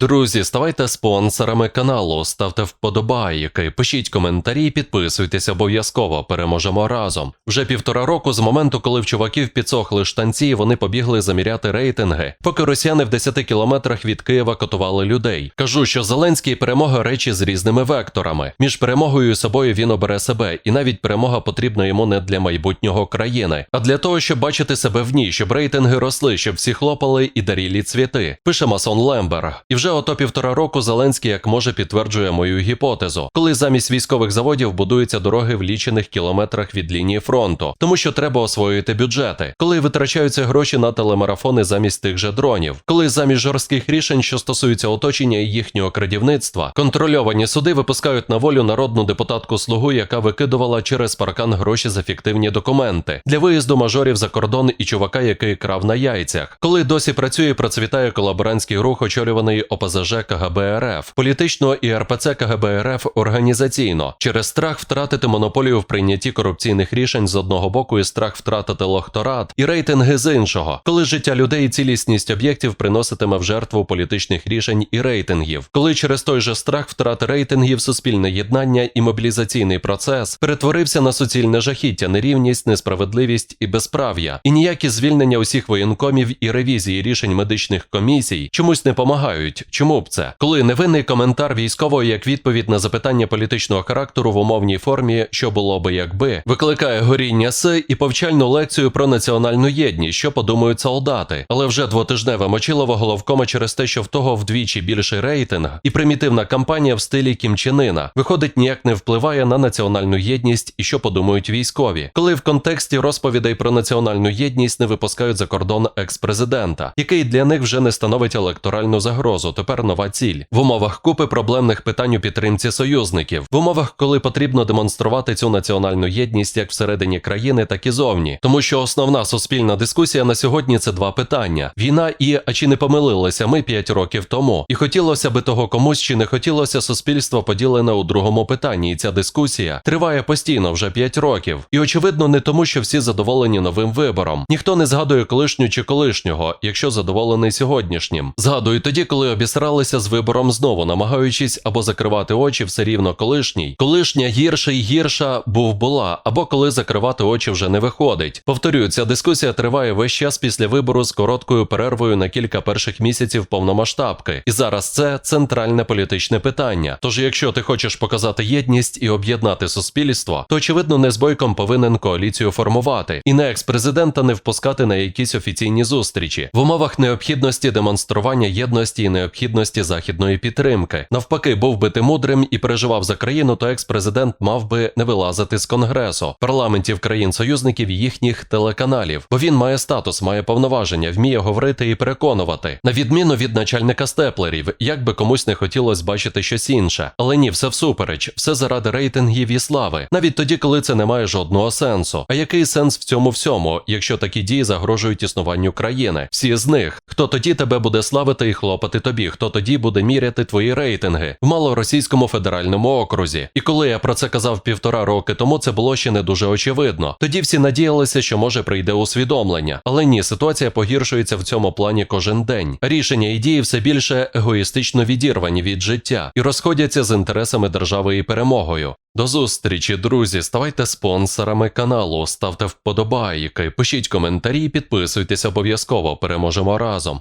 Друзі, ставайте спонсорами каналу, ставте вподобайки, пишіть коментарі, підписуйтесь обов'язково. Переможемо разом. Вже півтора року з моменту, коли в чуваків підсохли штанці, вони побігли заміряти рейтинги, поки росіяни в 10 кілометрах від Києва катували людей. Кажу, що Зеленський перемога речі з різними векторами. Між перемогою і собою він обере себе, і навіть перемога потрібна йому не для майбутнього країни, а для того, щоб бачити себе в ній, щоб рейтинги росли, щоб всі хлопали і дарілі цвіти. Пише Масон Лембер. І вже ото півтора року Зеленський як може підтверджує мою гіпотезу, коли замість військових заводів будуються дороги в лічених кілометрах від лінії фронту, тому що треба освоїти бюджети, коли витрачаються гроші на телемарафони замість тих же дронів, коли замість жорстких рішень, що стосуються оточення і їхнього крадівництва, контрольовані суди випускають на волю народну депутатку слугу, яка викидувала через паркан гроші за фіктивні документи для виїзду мажорів за кордон і чувака, який крав на яйцях, коли досі працює і процвітає колаборантський рух, очолюваний ОПЗЖ КГБ РФ, політично і РПЦ КГБ РФ організаційно, через страх втратити монополію в прийнятті корупційних рішень з одного боку і страх втратити лохторат і рейтинги з іншого, коли життя людей і цілісність об'єктів приноситиме в жертву політичних рішень і рейтингів, коли через той же страх втрати рейтингів суспільне єднання і мобілізаційний процес перетворився на суцільне жахіття, нерівність, несправедливість і безправ'я, і ніякі звільнення усіх воєнкомів і ревізії рішень медичних комісій чомусь не помагають. Чому б це? Коли невинний коментар військового як відповідь на запитання політичного характеру в умовній формі, що було би якби, викликає горіння с і повчальну лекцію про національну єдність, що подумають солдати, але вже двотижневе мочилово головкома через те, що в того вдвічі більший рейтинг і примітивна кампанія в стилі Кімчинина виходить ніяк не впливає на національну єдність і що подумають військові, коли в контексті розповідей про національну єдність не випускають за кордон екс-президента, який для них вже не становить електоральну загрозу. Тепер нова ціль в умовах купи проблемних питань у підтримці союзників, в умовах, коли потрібно демонструвати цю національну єдність як всередині країни, так і зовні, тому що основна суспільна дискусія на сьогодні це два питання: війна і а чи не помилилися ми п'ять років тому, і хотілося би того комусь, чи не хотілося суспільство поділене у другому питанні, і ця дискусія триває постійно вже п'ять років. І очевидно, не тому, що всі задоволені новим вибором. Ніхто не згадує колишню чи колишнього, якщо задоволений сьогоднішнім. Згадую тоді, коли обісралися з вибором знову, намагаючись або закривати очі все рівно колишній. Колишня гірша і гірша був була, або коли закривати очі вже не виходить. Повторюю, ця дискусія триває весь час після вибору з короткою перервою на кілька перших місяців повномасштабки. І зараз це центральне політичне питання. Тож, якщо ти хочеш показати єдність і об'єднати суспільство, то очевидно не з бойком повинен коаліцію формувати і не екс-президента не впускати на якісь офіційні зустрічі в умовах необхідності демонстрування єдності і необхідності західної підтримки. Навпаки, був би ти мудрим і переживав за країну, то екс-президент мав би не вилазити з конгресу, парламентів країн-союзників і їхніх телеканалів, бо він має статус, має повноваження, вміє говорити і переконувати, на відміну від начальника степлерів, як би комусь не хотілося бачити щось інше. Але ні, все всупереч, все заради рейтингів і слави, навіть тоді, коли це не має жодного сенсу. А який сенс в цьому всьому, якщо такі дії загрожують існуванню країни? Всі з них, хто тоді тебе буде славити і хлопати тобі, хто тоді буде міряти твої рейтинги в малоросійському федеральному окрузі. І коли я про це казав півтора роки тому, це було ще не дуже очевидно. Тоді всі надіялися, що може прийде усвідомлення, але ні, ситуація погіршується в цьому плані кожен день. Рішення і дії все більше егоїстично відірвані від життя і розходяться з інтересами держави і перемогою. До зустрічі, друзі. Ставайте спонсорами каналу, ставте вподобайки, пишіть коментарі, підписуйтесь обов'язково. Переможемо разом.